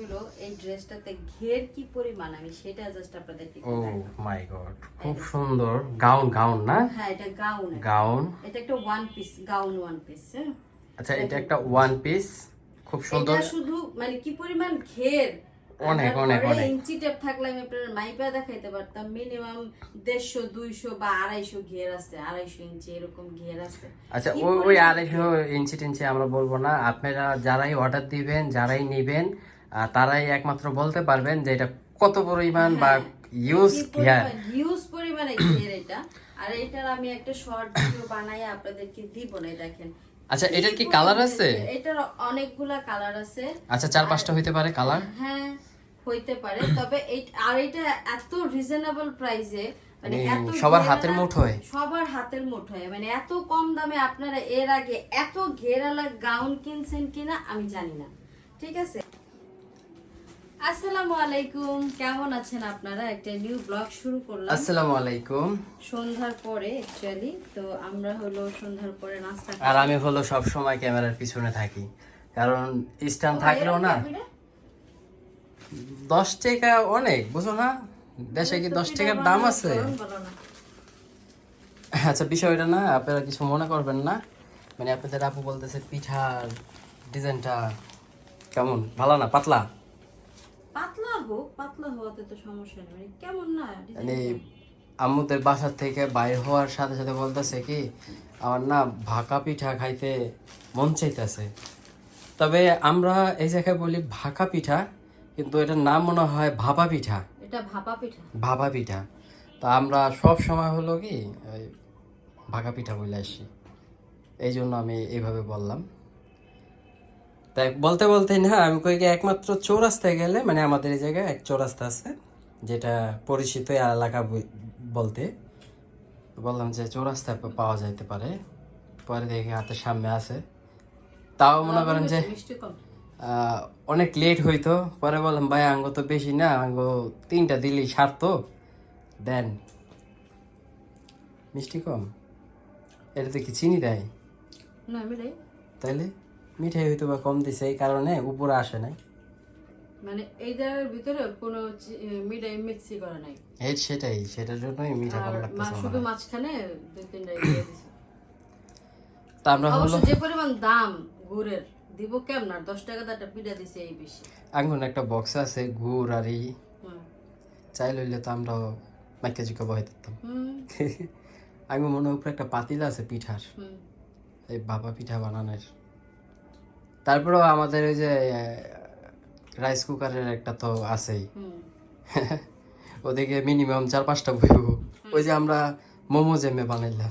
হলো এই ড্রেসটাতে ঘের কি পরিমাণ? আমি সেটা জাস্ট আপনাদেরকে ও মাই গড খুব সুন্দর। গাউন গাউন না? হ্যাঁ এটা গাউন। গাউন। এটা একটা one piece gown one piece হ্যাঁ। আচ্ছা এটা একটা ওয়ান পিস খুব সুন্দর। এটা শুধু মানে কি পরিমাণ ঘের? অনেক, অনেক, অনেক। ইঞ্চি টেপ থাকলে আমি আপনার মাইপা দেখাইতে পারতাম মিনিমাম দেড়শো দুইশো বা আড়াইশো ঘের আছে আড়াইশো ইঞ্চি এরকম ঘের আছে। আচ্ছা ওই ওই আড়াইশো ইঞ্চি টিঞ্চি আমরা বলব না। আপনারা যারাই অর্ডার দিবেন যারাই নিবেন তারাই একমাত্র বলতে পারবেন যে এটা কত পরিমাণ বা ইউজ হ্যাঁ। হিউজ পরিমাণে ঘের এটা। আর এটার আমি একটা শর্ট ভিডিও বানাই আপনাদেরকে দিব না দেখেন। আচ্ছা এটার কি কালার আছে? এটার অনেকগুলা কালার আছে। আচ্ছা চার পাঁচটা হইতে পারে কালার হ্যাঁ হইতে পারে। তবে এই আর এটা এত রিজনেবল প্রাইসে মানে এত সবার হাতের মুঠোয়? সবার হাতের মুঠোয় মানে এত কম দামে আপনারা এর আগে এত ঘেরালা গাউন কিনছেন কিনা আমি জানি না। ঠিক আছে? আসসালামু আলাইকুম। কেমন আছেন আপনারা? একটা নিউ ব্লগ শুরু করলাম। আসসালামু আলাইকুম। সন্ধ্যার পরে অ্যাকচুয়ালি তো আমরা হলো সন্ধ্যার পরে নাস্তা আর আমি হলো সব সময় ক্যামেরার পিছনে থাকি। কারণ স্ট্যান্ড থাকলেও না। দশ টাকা অনেক বুঝো না? দেশে কি দশ টাকার দাম আছে? আচ্ছা বিষয়টা না আপনারা কিছু মনে করবেন না? মানে আপনাদের আপু বলতেছে পিঠার ডিজাইনটা কেমন? ভালো না পাতলা? পাতলা হোক পাতলা হওয়াতে তো সমস্যা নেই। মানে কেমন না মানে আম্মুদের বাসার থেকে বাইর হওয়ার সাথে সাথে বলতেছে কি আমার না ভাকা পিঠা খাইতে মন চাইতেছে। তবে আমরা এই জায়গায় বলি ভাকা পিঠা কিন্তু এটার নাম মনে হয় ভাপা পিঠা। এটা ভাপা পিঠা? ভাপা পিঠা। তা আমরা সব সময় হলো কি ভাকা পিঠা বলে আসি। এই জন্য আমি এইভাবে বললাম। তাই বলতে বলতে না আমি কই একমাত্র চৌরাস্তায় গেলে মানে আমাদের এই জায়গায় এক চৌরাস্তা আছে যেটা পরিচিত এলাকা বলতে। বললাম যে চৌরাস্তায় পাওয়া যাইতে পারে পরে দেখে হাতের সামনে আছে। তাও মনে করেন যে অনেক লেট হইতো পরে বললাম ভাই আঙ্গ তো বেশি না আঙ্গ তিনটা দিলেই সারতো দেন। মিষ্টি কম? এটাতে কি চিনি দেয়? না আমি তাইলে? মিঠাই হয়তো বা কম দিছে এই কারণে উপরে আসে নাই। মানে এই জায়গার ভিতরে কোনো মিঠাই মিক্সি করা নাই। এই সেটাই সেটার জন্যই মিঠা কম লাগতেছে শুধু। মাঝখানে দুই তিনটা দিয়ে দিছে। তা আমরা হলো যে পরিমাণ দাম গুড়ের দিব কেমন? আর দশ টাকা একটা পিঠা দিছে এই বেশি। আঙ্গুন একটা বক্স আছে গুড় আর এই চাই লইলে তো আমরা মাইকা চুকা বহাই দিতাম। হুম। মনে হয় উপরে একটা পাতিল আছে পিঠার। এই বাবা পিঠা বানানোর। তারপরেও আমাদের ওই যে রাইস কুকারের একটা তো আছেই। ওদিকে মিনিমাম চার পাঁচটা বইব ওই যে আমরা মোমো জেমে বানাইলাম।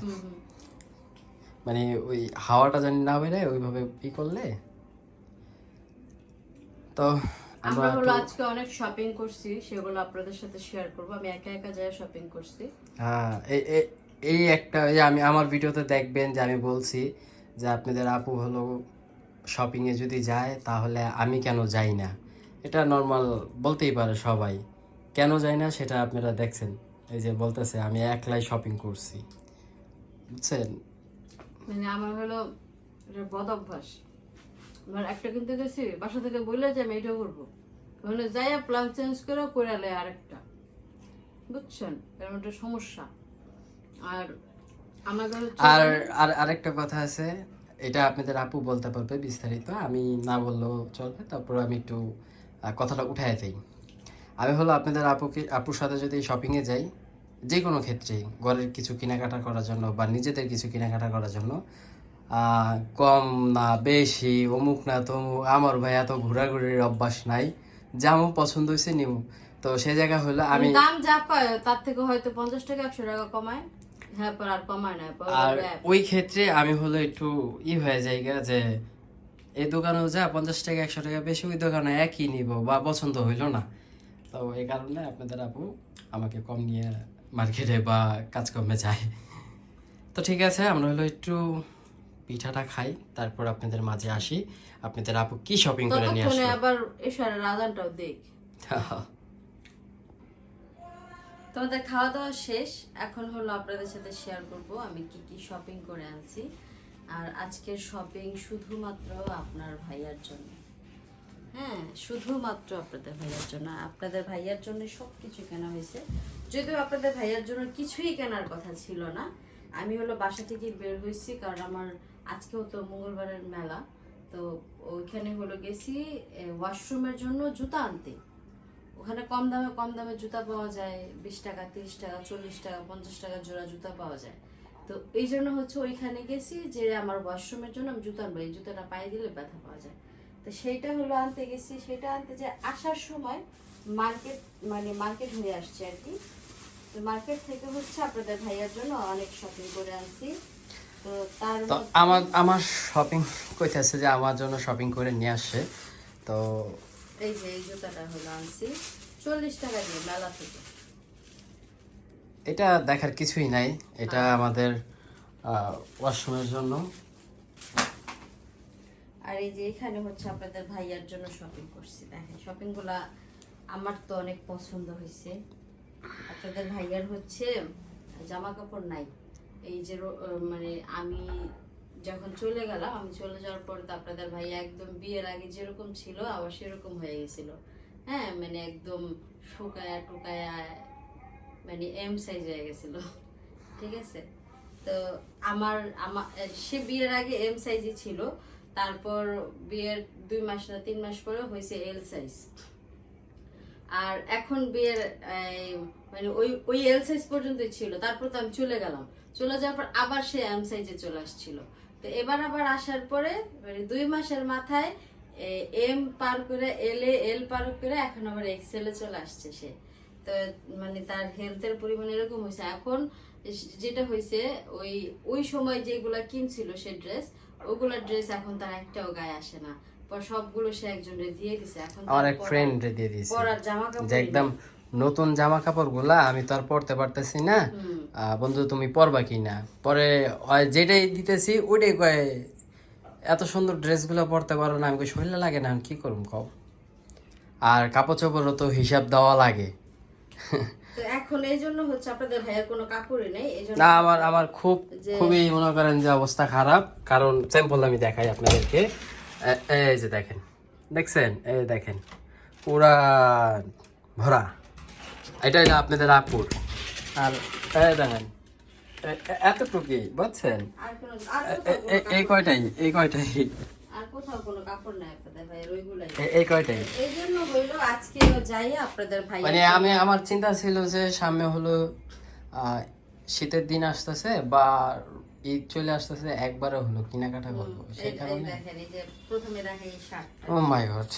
মানে ওই হাওয়াটা জানি না বেড়ে ওইভাবে ই করলে। তো আমরা হলো আজকে অনেক শপিং করছি সেগুলো আপনাদের সাথে শেয়ার করব। আমি একা একা যাই শপিং করছি। হ্যাঁ এই এই- একটা যে আমি আমার ভিডিওতে দেখবেন যে আমি বলছি যে আপনাদের আপু হলো শপিংয়ে যদি যায় তাহলে আমি কেন যাই না? এটা নর্মাল বলতেই পারে সবাই। কেন যাই না সেটা আপনারা দেখছেন। এই যে বলতেছে আমি একলাই শপিং করছি। বুঝছেন? মানে আমার হলো এটা বদ অভ্যাস। আমার একটা কিনতে গেছি বাসা থেকে বললে যে আমি এটা করব। ওখানে যাই প্ল্যান চেঞ্জ করে করে আলে আরেকটা। বুঝছেন? এরকম একটা সমস্যা। আর আমাদের হচ্ছে আর আর আরেকটা কথা আছে এটা আপনাদের আপু বলতে পারবে বিস্তারিত। আমি না বললেও চলবে, তারপর আমি একটু কথাটা উঠাই দিই। আমি হলো আপনাদের আপুকে, আপুর সাথে যদি শপিংয়ে যাই যে কোনো ক্ষেত্রে, ঘরের কিছু কেনাকাটা করার জন্য বা নিজেদের কিছু কেনাকাটা করার জন্য কম না বেশি, অমুক না তমুক, আমার ভাই এত ঘোরাঘুরির অভ্যাস নাই, যেমন পছন্দ হয়েছে নিউ তো সে জায়গা হলো আমি দাম যা পায় তার থেকে হয়তো পঞ্চাশ টাকা, একশো টাকা কমায়। আর পর আর ওই ক্ষেত্রে আমি হলো একটু ই হয়ে যাই যে এই দোকানেও যা পঞ্চাশ টাকা একশো টাকা বেশি ওই দোকানে একই নিব বা পছন্দ হইল না। তো এই কারণে আপনাদের আপু আমাকে কম নিয়ে মার্কেটে বা কাজকর্মে যায়। তো ঠিক আছে আমরা হলো একটু পিঠাটা খাই তারপর আপনাদের মাঝে আসি। আপনাদের আপু কি শপিং করে নিয়ে আসলো? আবার এশারের আদানটাও দেখ। তোমাদের খাওয়া দাওয়া শেষ। এখন হলো আপনাদের সাথে শেয়ার করব। আমি কি কি শপিং করে আনছি। আর আজকের শপিং শুধুমাত্র আপনার ভাইয়ার জন্য। হ্যাঁ শুধুমাত্র আপনাদের ভাইয়ার জন্য। আপনাদের ভাইয়ার জন্য সব কিছু কেনা হয়েছে। যদিও আপনাদের ভাইয়ার জন্য কিছুই কেনার কথা ছিল না। আমি হলো বাসা থেকে বের হয়েছি, কারণ আমার আজকেও তো মঙ্গলবারের মেলা। তো ওইখানে হলো গেছি ওয়াশরুমের জন্য জুতা আনতে। ওখানে কম দামে কম দামে জুতা পাওয়া যায়। বিশ টাকা তিরিশ টাকা চল্লিশ টাকা পঞ্চাশ টাকা জোড়া জুতা পাওয়া যায়। তো এই জন্য হচ্ছে ওইখানে গেছি যে আমার ওয়াশরুমের জন্য আমি জুতা আনব। এই জুতাটা পায়ে দিলে ব্যথা পাওয়া যায়। তো সেইটা হলো আনতে গেছি। সেটা আনতে যে আসার সময় মার্কেট মানে মার্কেট হয়ে আসছে আর কি। তো মার্কেট থেকে হচ্ছে আপনাদের ভাইয়ার জন্য অনেক শপিং করে আনছি। তো তার আমার আমার শপিং কইতেছে যে আমার জন্য শপিং করে নিয়ে আসছে তো এই যে এই জুতাটা হলো আনছি চল্লিশ টাকা দিয়ে মেলা থেকে। এটা দেখার কিছুই নাই এটা আমাদের ওয়াশরুমের জন্য। আর এই যে এখানে হচ্ছে আপনাদের ভাইয়ার জন্য শপিং করছি দেখেন শপিংগুলা আমার তো অনেক পছন্দ হয়েছে। আপনাদের ভাইয়ার হচ্ছে জামা কাপড় নাই। এই যে মানে আমি যখন চলে গেলাম, আমি চলে যাওয়ার পর তো আপনাদের ভাইয়া একদম বিয়ের আগে যেরকম ছিল, আবার সেরকম হয়ে গেছিল। হ্যাঁ মানে একদম শুকায়া টুকায়া মানে এম সাইজ হয়ে গেছিল। ঠিক আছে? তো আমার আমার, সে বিয়ের আগে এম সাইজই ছিল, তারপর বিয়ের দুই মাস না তিন মাস পরে হয়েছে এল সাইজ আর এখন বিয়ের মানে ওই ওই এল সাইজ পর্যন্তই ছিল। তারপর তো আমি চলে গেলাম। চলে যাওয়ার পর আবার সে এম সাইজে চলে আসছিল। তো এবার আবার আসার পরে মানে দুই মাসের মাথায় এম পার করে এল এ এল পার করে এখন আবার এক্সেলে চলে আসছে সে। তো মানে তার হেলথের পরিমাণ এরকম হয়েছে। এখন যেটা হয়েছে ওই ওই সময় যেগুলা কিনছিল সে ড্রেস ওগুলা ড্রেস এখন তার একটাও গায়ে আসে না। পর সবগুলো সে একজনের দিয়ে দিছে। এখন আমার এক ফ্রেন্ড দিয়ে দিয়েছে। পরার জামা কাপড় একদম নতুন জামা কাপড়গুলা আমি তো আর পরতে পারতেছি না। বন্ধু তুমি পরবা কি না পরে যেটাই দিতেছি ওইটাই কয় এত সুন্দর ড্রেসগুলো পরতে পারো না। আমি শরীরে লাগে না আমি কি করুম কও? আর কাপড় চোপড়ও তো হিসাব দেওয়া লাগে। এখন এই জন্য হচ্ছে আপনাদের ভাইয়ের কোনো কাপড়ই নেই না আমার আমার খুব খুবই মনে করেন যে অবস্থা খারাপ। কারণ স্যাম্পল আমি দেখাই আপনাদেরকে। এই যে দেখেন দেখছেন? এই দেখেন পুরা ভরা। এটা হলো আপনাদের আপুর। আর এই দেখেন এতটুকুই বুঝছেন? এই কয়টাই এই কয়টাই? আর কোথাও কোনো কাপড় নাই আপনাদের ভাইয়ের ওইগুলাই। এ- এই কয়টাই? এই জন্য হইল আজকে যাই আপনাদের ভাই মানে আমি আমার চিন্তা ছিল যে সামনে হলো শীতের দিন আসতেছে বা ঈদ চলে আসতেছে একবারে হলো কেনাকাটা করব। সেই কারণে দেখেন এই যে প্রথমে দেখে এই শার্টটা। ও মাই গড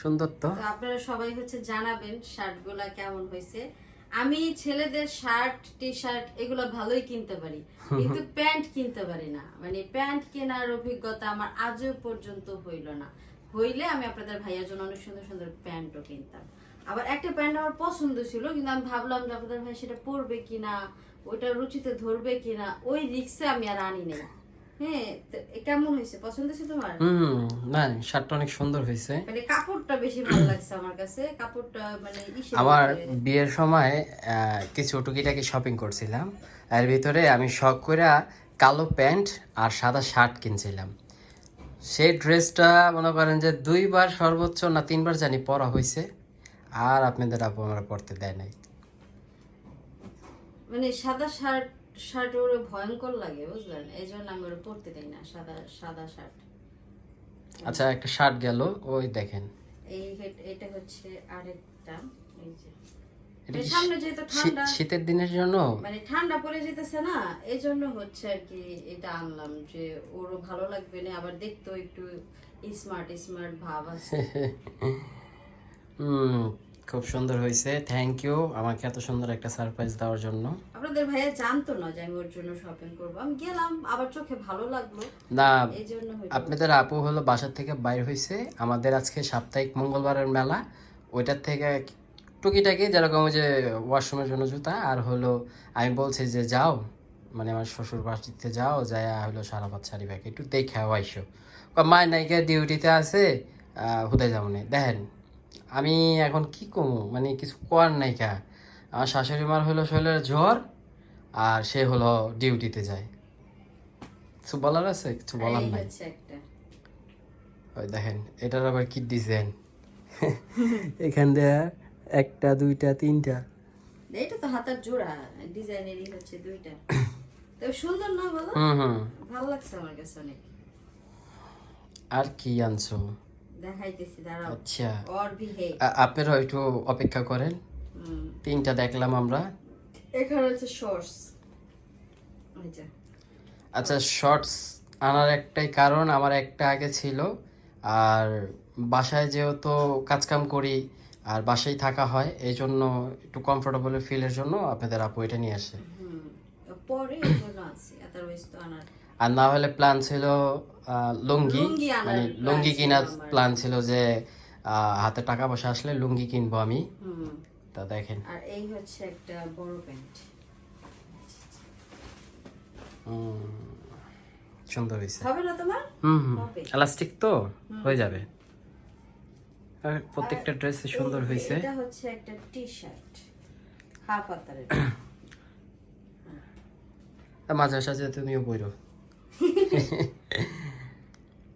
সুন্দর তো। আপনারা সবাই হচ্ছে জানাবেন শার্টগুলা কেমন হয়েছে। আমি ছেলেদের শার্ট টি শার্ট এগুলো ভালোই কিনতে পারি কিন্তু প্যান্ট কিনতে পারি না। মানে প্যান্ট কেনার অভিজ্ঞতা আমার আজও পর্যন্ত হইল না। হইলে আমি আপনাদের ভাইয়ের জন্য অনেক সুন্দর সুন্দর প্যান্টও কিনতাম। আবার একটা প্যান্ট আমার পছন্দ ছিল কিন্তু আমি ভাবলাম যে আপনাদের ভাই সেটা পরবে কিনা ওইটা রুচিতে ধরবে কিনা ওই রিক্সে আমি আর আনি নাই। হ্যাঁ কেমন হয়েছে? পছন্দ হয়েছে তোমার? হুম না শার্টটা অনেক সুন্দর হয়েছে। মানে কাপড়টা বেশি ভালো লাগছে আমার কাছে। কাপড়টা মানে আমার বিয়ের সময় কিছু টুকিটাকি শপিং করছিলাম। এর ভিতরে আমি শখ করে কালো প্যান্ট আর সাদা শার্ট কিনছিলাম। সেই ড্রেসটা মনে করেন যে দুইবার সর্বোচ্চ না তিনবার জানি পরা হয়েছে আর আপনাদের আপু আমার পড়তে দেয় নাই। মানে সাদা শার্ট শার্ট ওর ভয়ঙ্কর লাগে বুঝলেন? এই জন্য আমি ওরা পরতে দেই না সাদা সাদা শার্ট। আচ্ছা একটা শার্ট গেল ওই দেখেন। এই এটা হচ্ছে আরেকটা এই যে। সামনে যেহেতু ঠান্ডা শীতের দিনের জন্য? মানে ঠান্ডা পড়ে যেতেছে না এই জন্য হচ্ছে আর কি এটা আনলাম যে ওরও ভালো লাগবে না আবার দেখতেও একটু স্মার্ট স্মার্ট ভাব আছে। হুম। খুব সুন্দর হয়েছে। থ্যাংক ইউ আমাকে এত সুন্দর একটা সারপ্রাইজ দেওয়ার জন্য। আপনাদের ভাইয়া জানতো না যে আমি ওর জন্য শপিং করব। আমি গেলাম আবার চোখে ভালো লাগল। না আপনাদের আপু হলো বাসার থেকে বাইর হয়েছে আমাদের আজকে সাপ্তাহিক মঙ্গলবারের মেলা। ওইটার থেকে টুকিটাকি যেরকম ওই যে ওয়াশরুমের জন্য জুতা আর হলো আমি বলছি যে যাও। মানে আমার শ্বশুর বাড়িতে যাও যাই হলো সারা বাদ শাড়ি ব্যাগ একটু দেখে আইসো। মায়ের নায়িকা ডিউটিতে আছে হুদায় যাব না। দেখেন আমি এখন কি কমু মানে কিছু কোয়ার নায়িকা আমার শাশুড়ি মার হলো শরীরের জ্বর আর সে হলো ডিউটিতে যায়। কিছু বলার আছে? কিছু বলার নাই। ওই দেখেন এটার আবার কি ডিজাইন এখান দিয়ে একটা দুইটা তিনটা। এইটা তো হাতের জোড়া ডিজাইনেরই হচ্ছে দুইটা। তবে সুন্দর না বলো? হুম হুম। ভালো লাগছে আমার কাছে অনেক। আর কি আনছো? দেখাইতেছি দাঁড়াও। আচ্ছা। অর হে একটু অপেক্ষা করেন। তিনটা দেখলাম আমরা। এখানে হচ্ছে শর্টস আচ্ছা শর্টস আনার একটাই কারণ আমার একটা আগে ছিল। আর বাসায় যেহেতু কাজকাম করি আর বাসায় থাকা হয় এই জন্য একটু কমফোর্টেবল ফিলের জন্য আপনাদের আপু এটা নিয়ে আসে। পরে এগুলো আছে আদারওয়াইজ তো আনার। আর না হলে প্ল্যান ছিল লুঙ্গি। মানে লুঙ্গি কেনার প্ল্যান ছিল যে হাতে টাকা পয়সা আসলে লুঙ্গি কিনবো আমি। তা দেখেন। আর এই হচ্ছে একটা বড় প্যান্ট। সুন্দর হয়েছে। হবে না তোমার? হুম হুম। এলাস্টিক তো? হয়ে যাবে। আর প্রত্যেকটা ড্রেস সুন্দর হয়েছে। এটা হচ্ছে একটা টি শার্ট হাফ হাতারের আর মাঝে সাঝে তুমিও বইরো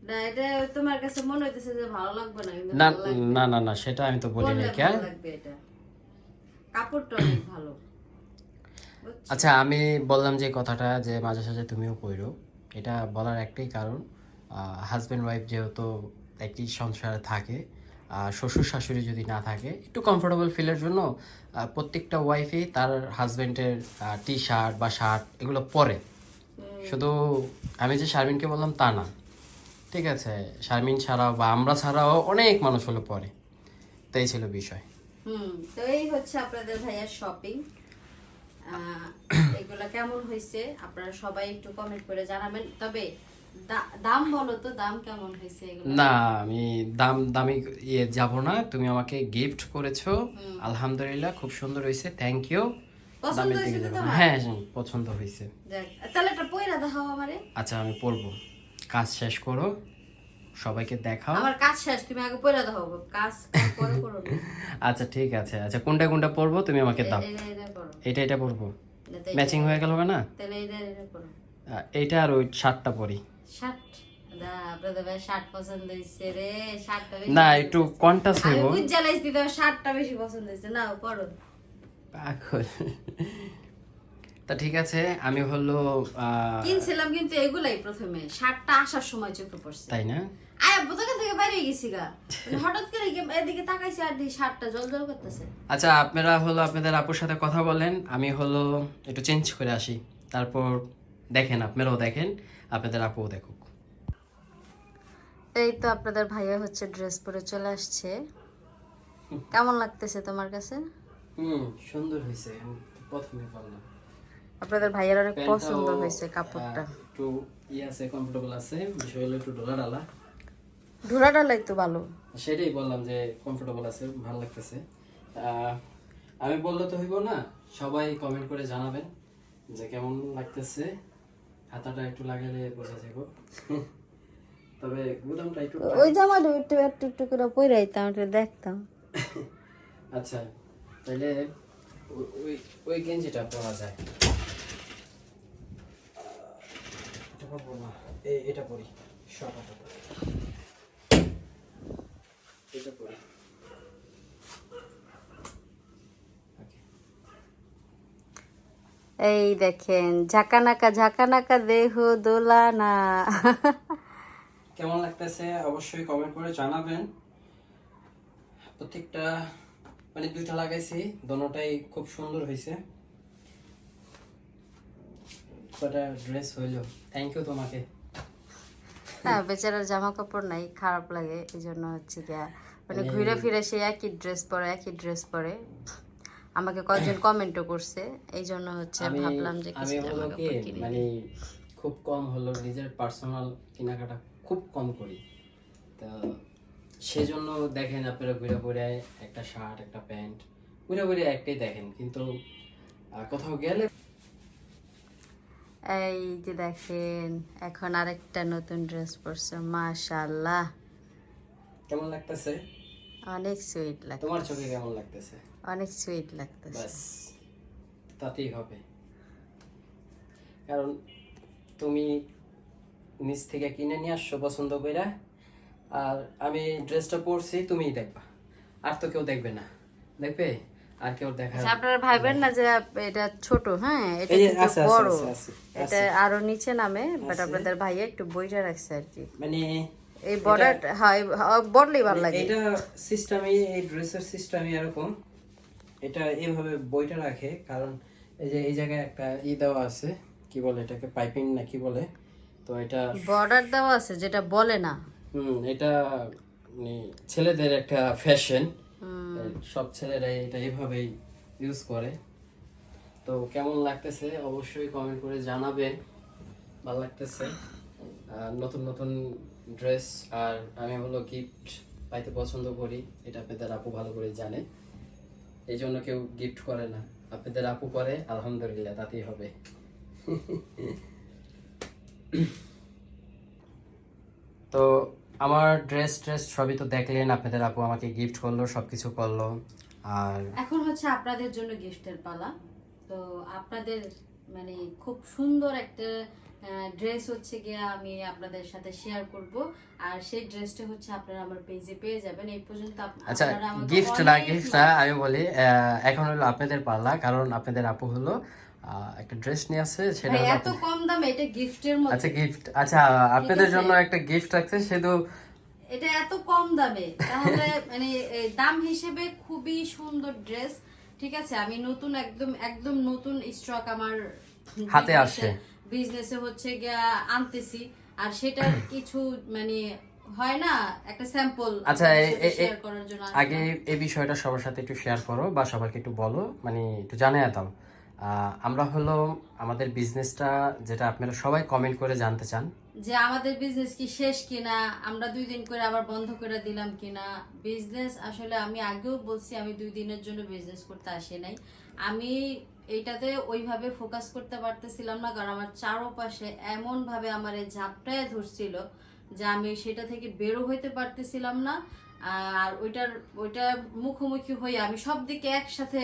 না এটা তোমার কাছে মনে হইতেছে যে ভালো লাগবে না কিন্তু না না না না সেটা আমি তো বলি নাই কেন কাপড়টা অনেক ভালো। আচ্ছা আমি বললাম যে কথাটা যে মাঝে সাঝে তুমিও পইরো এটা বলার একটাই কারণ হাজব্যান্ড ওয়াইফ যেহেতু একই সংসারে থাকে শ্বশুর শাশুড়ি যদি না থাকে একটু কমফোর্টেবল ফিলের জন্য প্রত্যেকটা ওয়াইফই তার হাজব্যান্ডের টি শার্ট বা শার্ট এগুলো পরে। শুধু আমি যে শারমিনকে বললাম তা না। ঠিক আছে শারমিন ছাড়াও বা আমরা ছাড়াও অনেক মানুষ হলো পরে। তো এই ছিল বিষয়। হুম তো এই হচ্ছে আপনাদের ভাইয়ার শপিং এগুলা কেমন হয়েছে আপনারা সবাই একটু কমেন্ট করে জানাবেন। তবে দাম বলো তো দাম কেমন হয়েছে না আমি দাম দামি ইয়ে যাব না তুমি আমাকে গিফট করেছ আলহামদুলিল্লাহ খুব সুন্দর হয়েছে থ্যাংক ইউ দামের দিকে যাব। হ্যাঁ পছন্দ হয়েছে। তাহলে একটা পয়রা দেখাও আমারে। আচ্ছা আমি পড়ব কাজ শেষ করো সবাইকে দেখাও। আমার কাজ শেষ তুমি আগে পয়রা দেখাও কাজ পরে করো আচ্ছা ঠিক আছে। আচ্ছা কোনটা কোনটা পড়ব তুমি আমাকে দাও। এটা এটা এটা- ম্যাচিং হয়ে গেল না? তাহলে এটা এটা আহ, এইটা আর ওই শার্টটা পরি। শার্ট? শার্টটা না একটু কন্টাস হইব। বুঝ জ্বালাইছি তোমার শার্টটা বেশি পছন্দ হয়েছে না পড়ো পাগল। তা ঠিক আছে আমি হলো কিনছিলাম কিন্তু এগুলাই প্রথমে। শার্টটা আসার সময় চোখে পড়ছে। তাই না? আয়া দোকান থেকে বাইরে গেছি গা। মানে হঠাৎ করে এদিকে তাকাইছি আর দেখি শার্টটা করতেছে। আচ্ছা আপনারা হলো আপনাদের আপুর সাথে কথা বলেন আমি হলো একটু চেঞ্জ করে আসি। তারপর দেখেন আপনারাও দেখেন আপনাদের আপুও দেখুক। এই তো আপনাদের ভাইয়া হচ্ছে ড্রেস পরে চলে আসছে। কেমন লাগতেছে তোমার কাছে? হুম সুন্দর হয়েছে প্রথমে বললাম। আপনাদের ভাইয়ের অনেক পছন্দ হয়েছে কাপড়টা। আহ, একটু ইয়ে আছে কমফোর্টেবল আছে বিষয় হলো একটু ডোলা ডালা ধুলা ডালাই তো ভালো। সেটাই বললাম যে কমফোর্টেবল আছে ভালো লাগতেছে। আহ, আমি বললে তো হইব না সবাই কমেন্ট করে জানাবেন যে কেমন লাগতেছে। হাতাটা একটু লাগালে বোঝা যাবে। তবে গুদামটা একটু ওই জামাটা একটু একটু একটু করে পরাইতাম একটু দেখতাম। আচ্ছা তাহলে ওই ওই গেঞ্জিটা পরা যায়। এটা পরবো না এটা পরি এটা পরি। এই দেখেন ঝাঁকানাকা ঝাঁকানাকা দেহ দোলানা। কেমন লাগতেছে? অবশ্যই কমেন্ট করে জানাবেন। প্রত্যেকটা মানে দুইটা লাগাইছি দোনোটাই খুব সুন্দর হয়েছে কটা ড্রেস হইল। থ্যাংক ইউ তোমাকে। হ্যাঁ বেচারার জামা কাপড় নাই খারাপ লাগে এই জন্য হচ্ছে গিয়া মানে ঘুরে ফিরে সে একই ড্রেস পরে একই ড্রেস পরে। আমাকে কয়েকজন কমেন্টও করছে। এই জন্য হচ্ছে ভাবলাম যে আমি হলো কি মানে খুব কম হলো নিজের পার্সোনাল কেনাকাটা খুব কম করি। তো সেজন্য দেখেন আপনারা ঘুরে ঘুরে একটা শার্ট একটা প্যান্ট ঘুরে ঘুরে একটাই দেখেন। কিন্তু কোথাও গেলে এই যে দেখেন এখন আরেকটা নতুন ড্রেস পরছে মাশাআল্লাহ। কেমন লাগতেছে? অনেক সুইট লাগে তোমার চোখে কেমন লাগতেছে? অনেক সুইট লাগতেছে। ব্যাস তাতেই হবে। কারণ তুমি নিজ থেকে কিনে নিয়ে আসছো পছন্দ কইরা আর আমি ড্রেসটা পরছি তুমিই দেখবা। আর তো কেউ দেখবে না। দেখবে? আর কেউ দেখা আচ্ছা, আপনারা ভাইবেন না যে এটা ছোট হ্যাঁ? এটা কিন্তু বড়। এটা আরও নিচে নামে বাট আপনাদের ভাইয়া একটু বইটা রাখছে আর কি। মানে এই বর্ডার হ্যাঁ বড়লেই ভালো লাগে। এটা সিস্টেমই এই ড্রেসের সিস্টেমই এরকম। এটা এইভাবে বইটা রাখে কারণ এই যে এই জায়গায় একটা ই দেওয়া আছে কি বলে এটাকে পাইপিং না কি বলে তো এটা বর্ডার দেওয়া আছে যেটা বলে না। হুম এটা মানে ছেলেদের একটা ফ্যাশন সব ছেলেরাই এটা এইভাবেই ইউজ করে। তো কেমন লাগতেছে? অবশ্যই কমেন্ট করে জানাবেন। ভালো লাগতেছে। আর নতুন নতুন ড্রেস আর আমি হলো গিফট পাইতে পছন্দ করি এটা আপনাদের আপু ভালো করে জানে। এই জন্য কেউ গিফট করে না। আপনাদের আপু করে, আলহামদুলিল্লাহ, তাতেই হবে। তো আমার ড্রেস ট্রেস সবই তো দেখলেন, আপনাদের আপু আমাকে গিফট করল, সবকিছু করল, আর এখন হচ্ছে আপনাদের জন্য গিফটের পালা। তো আপনাদের মানে খুব সুন্দর একটা ড্রেস হচ্ছে গিয়ে আমি আপনাদের সাথে শেয়ার করব। আর সেই ড্রেসটা হচ্ছে আপনারা আমার পেজে পেয়ে যাবেন। এই পর্যন্ত আচ্ছা গিফট না গিফট না আমি বলি এখন হলো আপনাদের পাল্লা কারণ আপনাদের আপু হলো একটা ড্রেস নিয়ে আসছে সেটা এত কম দামে এটা গিফটের মধ্যে। আচ্ছা গিফট আচ্ছা আপনাদের জন্য একটা গিফট রাখছে শুধু এটা এত কম দামে তাহলে মানে দাম হিসেবে খুবই সুন্দর ড্রেস ঠিক আছে? আমি নতুন একদম একদম নতুন স্টক আমার হাতে আসছে। বিজনেসে হচ্ছে গিয়া আনতেছি আর সেটার কিছু মানে হয় না একটা স্যাম্পল আচ্ছা আগে এই বিষয়টা সবার সাথে একটু শেয়ার করো বা সবাইকে একটু বলো মানে একটু জানিয়ে দাও। আমরা হলো আমাদের বিজনেসটা যেটা আপনারা সবাই কমেন্ট করে জানতে চান। যে আমাদের বিজনেস কি শেষ কিনা আমরা দুই দিন করে আবার বন্ধ করে দিলাম কিনা বিজনেস আসলে আমি আগেও বলছি আমি দুই দিনের জন্য বিজনেস করতে আসি নাই। আমি এইটাতে ওইভাবে ফোকাস করতে পারতেছিলাম না কারণ আমার চারোপাশে এমন ভাবে আমার এই ঝাপটায় ধরছিল যে আমি সেটা থেকে বেরো হইতে পারতেছিলাম না। আর ওইটার ওইটা মুখোমুখি হয়ে আমি সব দিকে একসাথে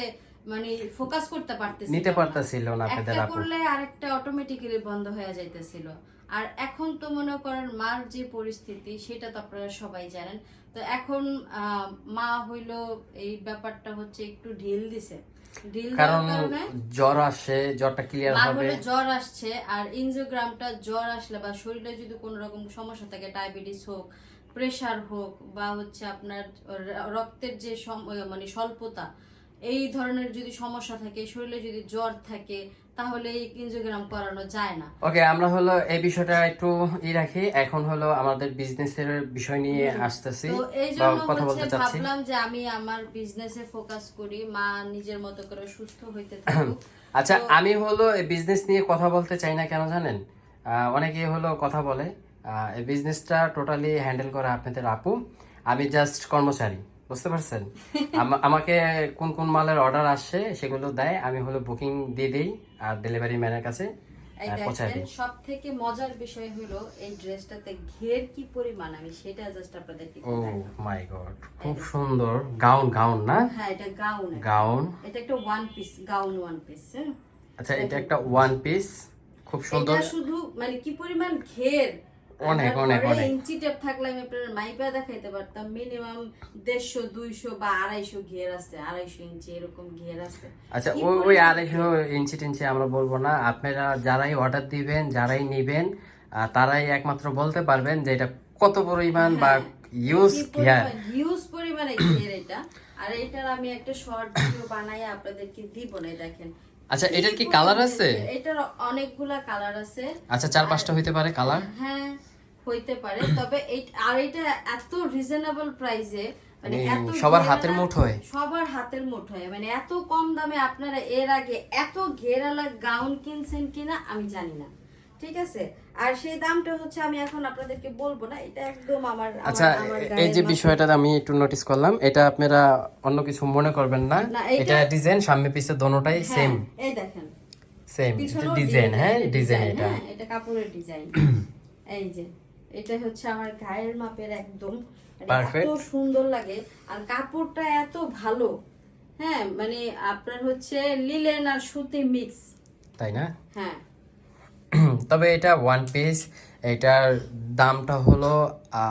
মানে ফোকাস করতে পারতেছি নিতে পারতেছিল না একটা করলে আরেকটা অটোমেটিক্যালি বন্ধ হয়ে যাইতেছিল। আর এখন তো মনে করেন মার যে পরিস্থিতি সেটা তো আপনারা সবাই জানেন। তো এখন আহ, মা হইল এই ব্যাপারটা হচ্ছে একটু ঢিল দিছে। কারণ জ্বর আসে জ্বরটা ক্লিয়ার হবে। জ্বর আসছে আর ইনজোগ্রামটা জ্বর আসলে বা শরীরে যদি কোনো রকম সমস্যা থাকে ডায়াবেটিস হোক প্রেসার হোক বা হচ্ছে আপনার রক্তের যে মানে স্বল্পতা এই ধরনের যদি সমস্যা থাকে শরীরে যদি জ্বর থাকে তাহলে এই করানো যায় না। ওকে আমরা হলো এই বিষয়টা একটু ই রাখি। এখন হলো আমাদের বিজনেসের বিষয় নিয়ে আসতেছি তো এই জন্য কথা হচ্ছে ভাবলাম যে আমি আমার বিজনেসে ফোকাস করি মা নিজের মতো করে সুস্থ হইতে থাকুক। আচ্ছা আমি হলো এই বিজনেস নিয়ে কথা বলতে চাই না কেন জানেন? আহ, অনেকে হলো কথা বলে এই বিজনেসটা টোটালি হ্যান্ডেল করে আপনাদের আপু। আমি জাস্ট কর্মচারী। বুঝতে পারছেন? আমাকে কোন কোন মালের অর্ডার আসছে সেগুলো দেয় আমি হলো বুকিং দিয়ে দিই আর ডেলিভারি ম্যানের কাছে সব থেকে মজার বিষয় হলো এই ড্রেসটাতে ঘের কি পরিমাণ? আমি সেটা জাস্ট আপনাদেরকে ও মাই গড খুব সুন্দর। গাউন গাউন না? হ্যাঁ এটা গাউন। গাউন। এটা একটা one piece gown one piece আচ্ছা এটা একটা ওয়ান পিস খুব সুন্দর। শুধু মানে কি পরিমাণ ঘের? অনেক, অনেক, অনেক। ইঞ্চি টেপ থাকলে আমি আপনার মাইপা দেখাইতে পারতাম। মিনিমাম দেড়শো দুইশো বা আড়াইশো ঘের আছে আড়াইশো ইঞ্চি এরকম ঘের আছে। আচ্ছা ওই ওই আড়াইশো ইঞ্চি টিঞ্চি আমরা বলব না। আপনারা যারাই অর্ডার দিবেন যারাই নিবেন তারাই একমাত্র বলতে পারবেন যে এটা কত পরিমাণ বা ইউজ হেয়ার হিউজ পরিমাণে ঘের এটা? আর এটার আমি একটা শর্ট ভিডিও বানাই আপনাদেরকে দিব না দেখেন। আচ্ছা এটার কি কালার আছে? এটার অনেকগুলা কালার আছে। আচ্ছা চার পাঁচটা হইতে পারে কালার হ্যাঁ হইতে পারে। তবে এই আর এটা এত রিজনেবল প্রাইসে মানে এত সবার হাতের মুঠোয়? সবার হাতের মুঠোয় মানে এত কম দামে আপনারা এর আগে এত ঘেরালা গাউন কিনছেন কিনা আমি জানি না। ঠিক আছে? আর সেই দামটা হচ্ছে আমি এখন আপনাদেরকে বলব না এটা একদম আমার আচ্ছা এই যে। বিষয়টা আমি একটু নোটিস করলাম এটা আপনারা অন্য কিছু মনে করবেন না। এটা- ডিজাইন সামনে পিছে দোনোটাই হ্যাঁ, সেম এই দেখেন। সেম ডিজাইন হ্যাঁ ডিজাইন এটা। হ্যাঁ, এটা কাপড়ের ডিজাইন এই যে এটা হচ্ছে আমার গায়ের মাপের একদম। মানে এত সুন্দর লাগে। আর কাপড়টা এত ভালো হ্যাঁ মানে আপনার হচ্ছে লিলেন আর সুতি মিক্স তাই না? হ্যাঁ। তবে এটা ওয়ান পিস এটার দামটা হলো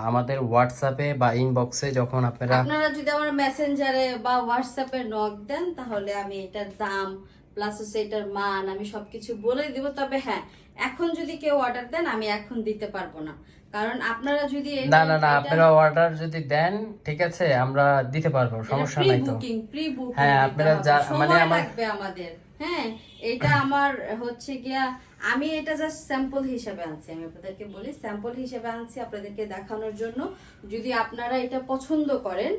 আমাদের হোয়াটসঅ্যাপে বা ইনবক্সে যখন আপনারা আপনারা যদি আমার মেসেঞ্জারে বা হোয়াটসঅ্যাপে নক দেন তাহলে আমি এটার দাম প্লাস হচ্ছে এটার মান আমি সবকিছু বলে দিব। তবে হ্যাঁ এখন যদি কেউ অর্ডার দেন আমি এখন দিতে পারব না। কারণ আপনারা যদি না না না আপনারা অর্ডার যদি দেন ঠিক আছে আমরা দিতে পারব সমস্যা নাই তো। প্রি বুকিং প্রি বুকিং হ্যাঁ, আপনারা যা- মানে আমাদের। হ্যাঁ এটা আমার হচ্ছে গিয়া আমি এটা জাস্ট স্যাম্পল হিসেবে আনছি আমি আপনাদেরকে বলি স্যাম্পল হিসেবে আনছি আপনাদেরকে দেখানোর জন্য। যদি আপনারা এটা পছন্দ করেন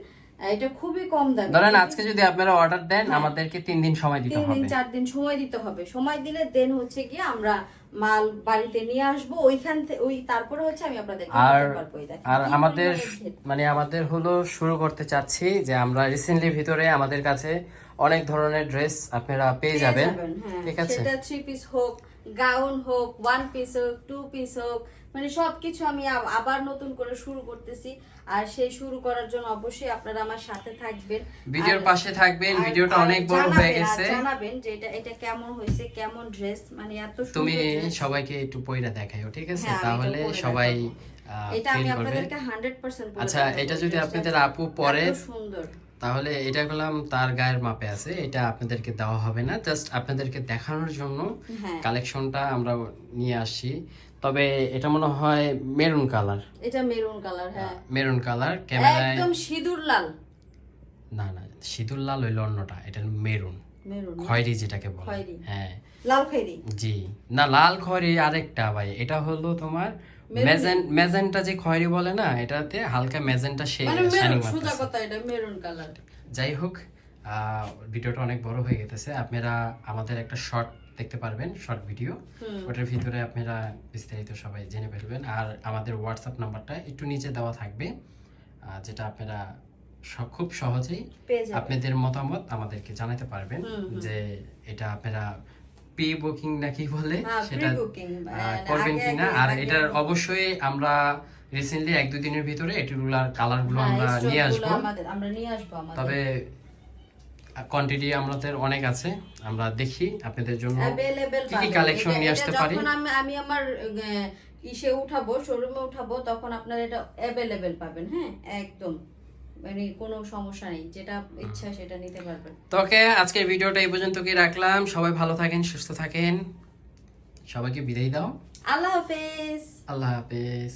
এটা খুবই কম দামে। ধরেন আজকে যদি আপনারা অর্ডার দেন আমাদেরকে তিন দিন সময় দিতে হবে তিন দিন চার দিন সময় দিতে হবে। সময় দিলে দেন হচ্ছে গিয়ে আমরা মাল বাড়িতে নিয়ে আসব ওইখান থেকে ওই তারপরে হচ্ছে আমি আপনাদেরকে আর। আর আমাদের মানে আমাদের হলো শুরু করতে চাচ্ছি যে আমরা রিসেন্টলি ভিতরে আমাদের কাছে অনেক ধরনের ড্রেস আপনারা পেয়ে যাবেন। হ্যাঁ। ঠিক আছে? সেটা থ্রি পিস হোক গাউন হোক ওয়ান পিস হোক টু পিস হোক মানে সবকিছু আমি আবার নতুন করে শুরু করতেছি। আর সেই শুরু করার জন্য অবশ্যই আপনারা আমার সাথে থাকবেন। ভিডিওর পাশে থাকবেন ভিডিওটা অনেক বড় হয়ে গেছে। জানাবেন যে এটা এটা কেমন হয়েছে কেমন ড্রেস মানে এত তুমি সুন্দর dress। সবাইকে একটু পয়রা দেখাইও ঠিক আছে? হ্যাঁ, তাহলে সবাই এটা আমি আপনাদেরকে 100% আচ্ছা এটা যদি আপনাদের আপু পরে সুন্দর। তাহলে এটা করলাম তার গায়ের মাপে আছে এটা আপনাদেরকে দেওয়া হবে না জাস্ট আপনাদেরকে দেখানোর জন্য হ্যাঁ। কালেকশনটা আমরা নিয়ে আসছি। তবে এটা মনে হয় মেরুন কালার এটা মেরুন কালার হ্যাঁ। মেরুন কালার ক্যামেরায় একদম সিঁদুর লাল। না না সিঁদুর লাল হইল অন্যটা এটা মেরুন মেরুন খয়েরি যেটাকে বলে। হ্যাঁ। লাল খয়েরি। জি। না লাল খয়েরি আরেকটা ভাই এটা হলো তোমার মেজেন্টা যে খয়েরি বলে না এটাতে হালকা মেজেন্টা মানে সোজা কথা এটা মেরুন কালার যাই হোক ভিডিওটা অনেক বড় হয়ে গেছে। আপনারা আমাদের একটা শর্ট দেখতে পারবেন শর্ট ভিডিও ওটার ভিতরে আপনারা বিস্তারিত সবাই জেনে ফেলবেন। আর আমাদের হোয়াটসঅ্যাপ নাম্বারটা একটু নিচে দেওয়া থাকবে যেটা আপনারা খুব সহজেই আপনাদের মতামত আমাদেরকে জানাতে পারবেন যে এটা আপনারা প্রি বুকিং নাকি বলে? হ্যাঁ, সেটা মানে করবেন কিনা? আর এটার অবশ্যই আমরা রিসেন্টলি এক দুই দিনের ভিতরে এটিগুলার কালারগুলো হ্যাঁ, আমরা নিয়ে আসব। আমরা নিয়ে আসব তবে কোয়ান্টিটি আমাদের অনেক আছে। আমরা দেখি আপনাদের জন্য কি কি কালেকশন নিয়ে আসতে পারি। যখন আমি আমার ইসে উঠাবো শোরুমে উঠাবো তখন আপনারা এটা অ্যাভেলেবেল পাবেন হ্যাঁ একদম। মানে কোনো সমস্যা নেই যেটা ইচ্ছা সেটা নিতে পারবেন। তোকে আজকের ভিডিওটা এই পর্যন্ত কি রাখলাম? সবাই ভালো থাকেন সুস্থ থাকেন। সবাইকে বিদায় দাও। আল্লাহ হাফেজ। আল্লাহ হাফেজ।